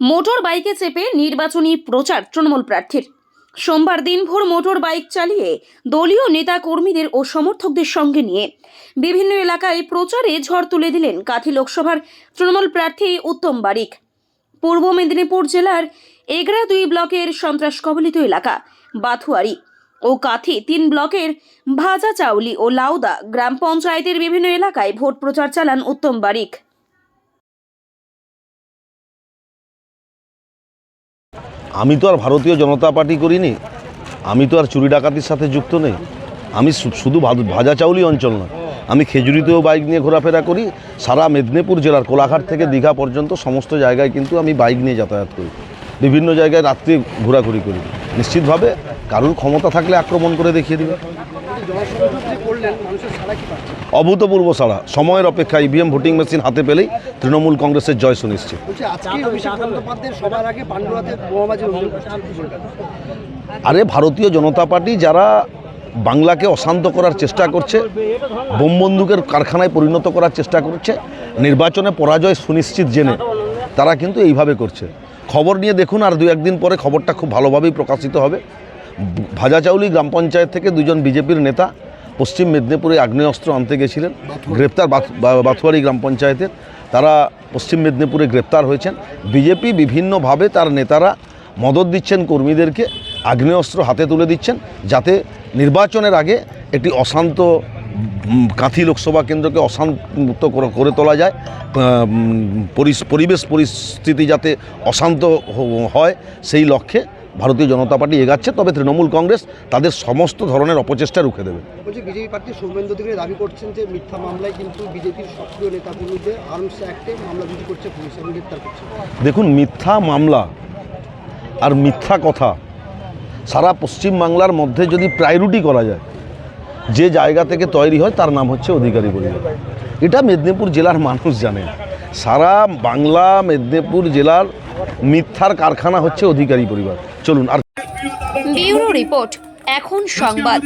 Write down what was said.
Motor বাইকে চেপে নির্বাচনী প্রচার তৃণমূল প্রার্থীর। সোমবার দিনভর মোটর বাইক চালিয়ে দলীয় নেতা কর্মীদের ও সমর্থকদের সঙ্গে নিয়ে বিভিন্ন এলাকায় প্রচারে ঝড় তুলে দিলেন কাথি লোকসভার তৃণমূল প্রার্থী উত্তম বারিক। পূর্ব মেদিনীপুর জেলার এগরা দুই ব্লকের সন্ত্রাস কবলিত এলাকা বাথুয়ারি ও কাথি তিন ব্লকের ভাজা চাউলি ও লাউদা গ্রাম পঞ্চায়েতের বিভিন্ন এলাকায় ভোট প্রচার চালান উত্তম বারিক। আমি তো আর ভারতীয় জনতা পার্টি করিনি। আমি তো আর চুরি ডাকাতির সাথে যুক্ত নেই। আমি শুধু ভাজা চাউলি অঞ্চল না আমি খেজুরিতেও বাইক নিয়ে ঘোরাফেরা করি। সারা মেদিনীপুর জেলার কোলাঘাট থেকে দীঘা পর্যন্ত সমস্ত জায়গায় কিন্তু আমি বাইক নিয়ে যাতায়াত করি। বিভিন্ন জায়গায় রাত্রে ঘোরাঘুরি করি। নিশ্চিতভাবে কারুর ক্ষমতা থাকলে আক্রমণ করে দেখিয়ে দিবে। অভূতপূর্ব সাড়া। সময়ের অপেক্ষা ইভিএম ভোটিং মেশিন হাতে পেলেই তৃণমূল কংগ্রেসের জয় সুনিশ্চিত? আরে ভারতীয় জনতা পার্টি যারা বাংলাকে অশান্ত করার চেষ্টা করছে বোম বন্দুকের কারখানায় পরিণত করার চেষ্টা করছে নির্বাচনে পরাজয় সুনিশ্চিত জেনে তারা কিন্তু এইভাবে করছে। খবর নিয়ে দেখুন আর দু একদিন পরে খবরটা খুব ভালোভাবেই প্রকাশিত হবে। ভাজাচাউলি গ্রাম পঞ্চায়েত থেকে দুজন বিজেপির নেতা। পশ্চিম মেদিনীপুরে আগ্নেয়াস্ত্র আনতে গেছিলেন। গ্রেপ্তার বাথুয়ারি গ্রাম পঞ্চায়েতের। তারা পশ্চিম মেদিনীপুরে গ্রেপ্তার হয়েছেন। বিজেপি বিভিন্নভাবে তার নেতারা মদত দিচ্ছেন কর্মীদেরকে আগ্নেয়াস্ত্র হাতে তুলে দিচ্ছেন যাতে নির্বাচনের আগে একটি অশান্ত কাঁথি লোকসভা কেন্দ্রকে অশান্ত করে- করে তোলা যায়। পরিবেশ পরিস্থিতি যাতে অশান্ত হয় সেই লক্ষ্যে ভারতীয় জনতা পার্টি এগাচ্ছে তবে তৃণমূল কংগ্রেস তাদের সমস্ত ধরনের অপচেষ্টা রুখে দেবে। বলছি বিজেপি প্রার্থী সৌমেন্দ্র অধিকারী দাবি করছেন যে মিথ্যা মামলায় কিন্তু বিজেপির সক্রিয় আর্মস অ্যাক্টে মামলা রুজু করছে পুলিশ এবং গ্রেপ্তার করছে। দেখুন মিথ্যা মামলা আর মিথ্যা কথা সারা পশ্চিম বাংলার মধ্যে যদি প্রায়োরিটি করা যায় যে জায়গা থেকে তৈরি হয় তার নাম হচ্ছে অধিকারী পরিবার। এটা মেদিনীপুর জেলার মানুষ জানে। সারা বাংলা মেদিনীপুর জেলার মিথ্যার কারখানা হচ্ছে অধিকারী পরিবার। চলুন আর ব্যুরো রিপোর্ট, এখন সংবাদ।